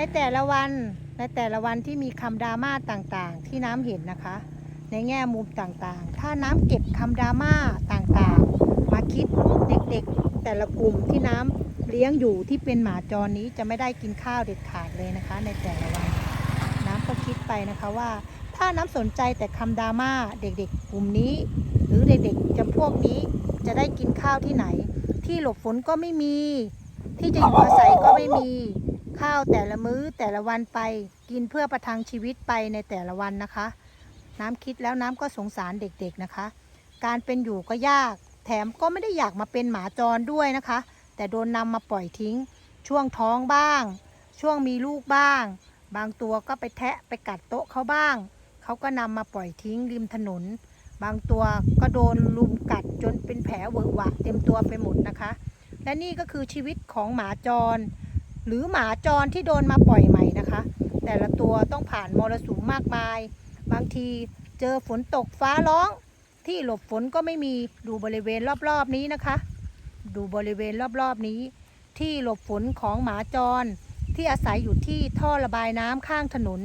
ในแต่ละวันในแต่ละวันที่มีคำดราม่าต่างๆ ที่น้ำเห็นนะคะ ในแง่มุมต่างๆ ถ้าน้ำเก็บคำดราม่าต่างๆ มาคิดเด็กๆ แต่ละกลุ่มที่น้ำเลี้ยงอยู่ที่เป็นหมาจรนี้จะไม่ได้กินข้าวเด็ดขาดเลยนะคะ ในแต่ละวัน น้ำก็คิดไปนะคะว่า ถ้าน้ำสนใจแต่คำดราม่าเด็กๆ กลุ่มนี้ หรือเด็กๆจำพวกนี้จะได้กินข้าวที่ไหน ที่หลบฝนก็ไม่มี ที่จะอยู่อาศัยก็ไม่มี ข้าวแต่ละมื้อแต่ละวันไปกินเพื่อประทังชีวิตไปในแต่ละวันนะคะ น้ำคิดแล้วน้ำก็สงสารเด็กๆนะคะ การเป็นอยู่ก็ยาก แถมก็ไม่ได้อยากมาเป็นหมาจรด้วยนะคะ แต่โดนนำมาปล่อยทิ้ง ช่วงท้องบ้าง ช่วงมีลูกบ้าง บางตัวก็ไปแทะไปกัดโต๊ะเขาบ้าง เขาก็นำมาปล่อยทิ้งริมถนน บางตัวก็โดนลุมกัดจนเป็นแผลเวอะหวะเต็มตัวไปหมดนะคะ และนี่ก็คือชีวิตของหมาจร หรือหมาจรที่โดนมาปล่อยใหม่นะคะ แต่ละตัวต้องผ่านมรสุมมากมาย บางทีเจอฝนตกฟ้าร้อง ที่หลบฝนก็ไม่มีดูบริเวณรอบๆนี้นะคะ ดูบริเวณรอบๆนี้ ที่หลบฝนของหมาจร ที่อาศัยอยู่ที่ท่อระบายน้ำข้างถนน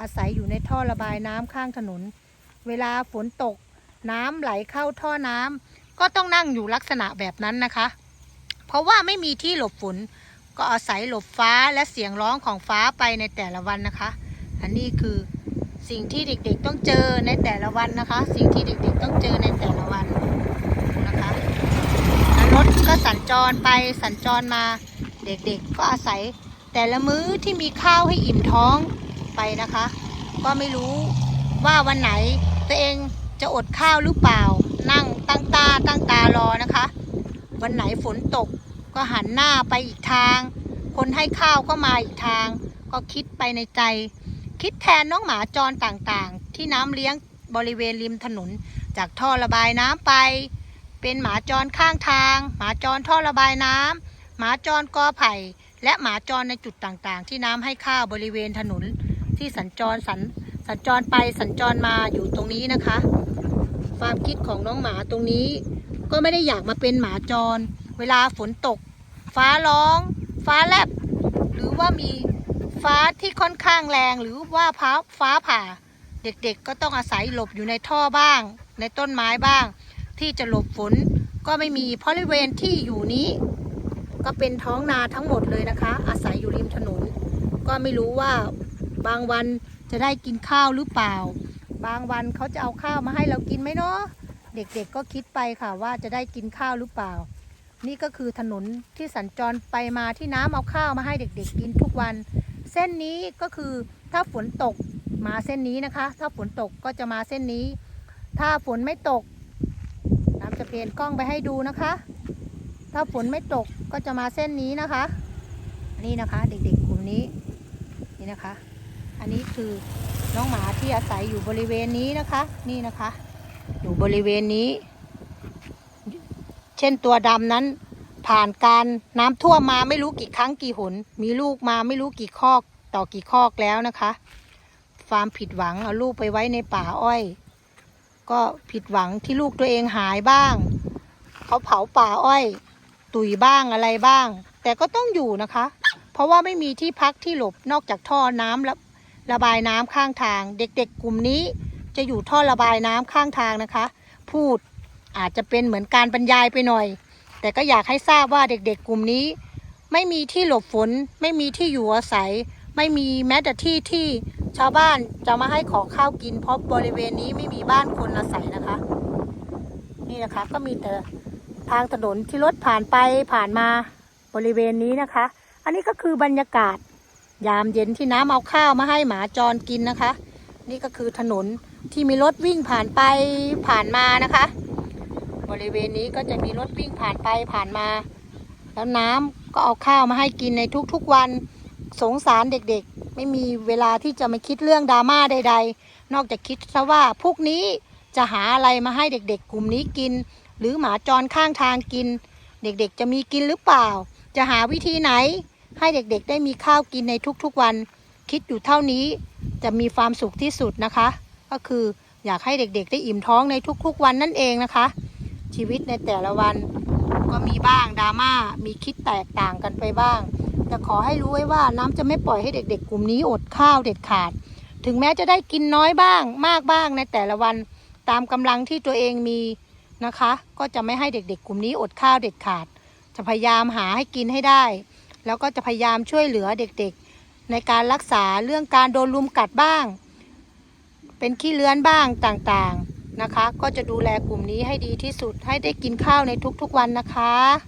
อาศัยอยู่ในท่อระบายน้ำข้างถนน เวลาฝนตก น้ำไหลเข้าท่อน้ำก็ต้องนั่งอยู่ลักษณะแบบนั้นนะคะ เพราะว่าไม่มีที่หลบฝน ก็อาศัยหลบฟ้าและเสียงร้องของฟ้าไปในแต่ละวันนะคะ อันนี้คือสิ่งที่เด็กๆต้องเจอในแต่ละวันนะคะ สิ่งที่เด็กๆต้องเจอในแต่ละวันนะคะรถก็สัญจรไปสัญจรมาเด็กๆ ก็อาศัยแต่ละมื้อที่มีข้าวให้อิ่มท้องไปนะคะ ก็ไม่รู้ว่าวันไหนตัวเองจะอดข้าวหรือเปล่า นั่งตั้งตาตั้งตารอนะคะ วันไหนฝนตก ก็หันหน้าไปอีกทาง คนให้ข้าวก็มาอีกทาง ก็คิดไปในใจ คิดแทนน้องหมาจรต่างๆ ที่น้ำเลี้ยงบริเวณริมถนน จากท่อระบายน้ำไป เป็นหมาจรข้างทาง หมาจรท่อระบายน้ำหมาจรกอไผ่ และหมาจรในจุดต่างๆ ที่น้ำให้ข้าวบริเวณถนน ที่สัญจรสัญสัญจรไปสัญจรมาอยู่ตรงนี้นะคะ ความคิดของน้องหมาตรงนี้ ก็ไม่ได้อยากมาเป็นหมาจร เวลาฝนตก ฟ้าร้อง ฟ้าแลบ หรือว่ามีฟ้าที่ค่อนข้างแรงหรือว่าฟ้าฟ้าผ่า เด็กๆก็ต้องอาศัยหลบอยู่ในท่อบ้าง ในต้นไม้บ้าง ที่จะหลบฝนก็ไม่มีเพราะบริเวณที่อยู่นี้ ก็เป็นท้องนาทั้งหมดเลยนะคะ อาศัยอยู่ริมถนน ก็ไม่รู้ว่าบางวันจะได้กินข้าวหรือเปล่า บางวันเขาจะเอาข้าวมาให้เรากินไหมเนาะเด็กๆก็คิดไปค่ะว่าจะได้กินข้าวหรือเปล่า นี่ก็คือถนนที่สัญจรไปมาที่น้ำเอาข้าวมาให้เด็กๆกินทุกวัน เส้นนี้ก็คือถ้าฝนตกมาเส้นนี้นะคะ ถ้าฝนตกก็จะมาเส้นนี้ ถ้าฝนไม่ตกน้ำจะเพนกล้องไปให้ดูนะคะ ถ้าฝนไม่ตกก็จะมาเส้นนี้นะคะ นี่นะคะเด็กๆกลุ่มนี้นี่นะคะ อันนี้คือน้องหมาที่อาศัยอยู่บริเวณนี้นะคะ นี่นะคะ อยู่บริเวณนี้ เช่นตัวดำนั้น ผ่านการน้ำท่วมมาไม่รู้กี่ครั้งกี่หน มีลูกมาไม่รู้กี่คอกต่อกี่คอกแล้วนะคะ ฟาร์มผิดหวังเอาลูกไปไว้ในป่าอ้อย ก็ผิดหวังที่ลูกตัวเองหายบ้าง เขาเผาป่าอ้อย ตุยบ้างอะไรบ้าง แต่ก็ต้องอยู่นะคะ เพราะว่าไม่มีที่พักที่หลบนอกจากท่อน้ำระระบายน้ำข้างทาง เด็กๆกลุ่มนี้จะอยู่ท่อระบายน้ำข้างทางนะคะ พูด อาจจะเป็นเหมือนการบรรยายไปหน่อย แต่ก็อยากให้ทราบว่าเด็กๆกลุ่มนี้ ไม่มีที่หลบฝน ไม่มีที่อยู่อาศัย ไม่มีแม้แต่ที่ที่ชาวบ้านจะมาให้ขอข้าวกินเพราะบริเวณนี้ไม่มีบ้านคนอาศัยนะคะ นี่นะคะก็มีแต่ทางถนนที่รถผ่านไปผ่านมาบริเวณนี้นะคะ อันนี้ก็คือบรรยากาศ ยามเย็นที่น้ำเอาข้าวมาให้หมาจรกินนะคะ นี่ก็คือถนนที่มีรถวิ่งผ่านไปผ่านมานะคะ บริเวณนี้ก็จะมีรถวิ่งผ่านไปผ่านมา แล้วน้ำก็เอาข้าวมาให้กินในทุกๆวันสงสารเด็กๆ ไม่มีเวลาที่จะมาคิดเรื่องดราม่าใด ๆ นอกจากคิดซะว่าพวกนี้จะหาอะไรมาให้เด็กๆ กลุ่มนี้กิน หรือหมาจรข้างทางกิน เด็กๆ จะมีกินหรือเปล่า จะหาวิธีไหน ให้เด็กๆ ได้มีข้าวกินในทุกๆวัน คิดอยู่เท่านี้จะมีความสุขที่สุดนะคะ ก็คืออยากให้เด็กๆ ได้อิ่มท้องในทุกๆวันนั่นเองนะคะ ชีวิตในแต่ละวัน ก็มีบ้างดราม่ามีคิดแตกต่างกันไปบ้าง แต่ขอให้รู้ไว้ว่าน้ำจะไม่ปล่อยให้เด็ก ๆ กลุ่มนี้อดข้าวเด็ดขาด ถึงแม้จะได้กินน้อยบ้าง มากบ้างในแต่ละวันตามกำลังที่ตัวเองมีนะคะ ก็จะไม่ให้เด็ก ๆ กลุ่มนี้อดข้าวเด็ดขาด จะพยายามหาให้กินให้ได้ แล้วก็จะพยายามช่วยเหลือเด็กๆ ในการรักษาเรื่องการโดนลุมกัดบ้าง เป็นขี้เลื้อนบ้างต่างๆ นะคะ ก็จะดูแลกลุ่มนี้ให้ดีที่สุดให้ได้กินข้าวในทุกๆวันนะคะ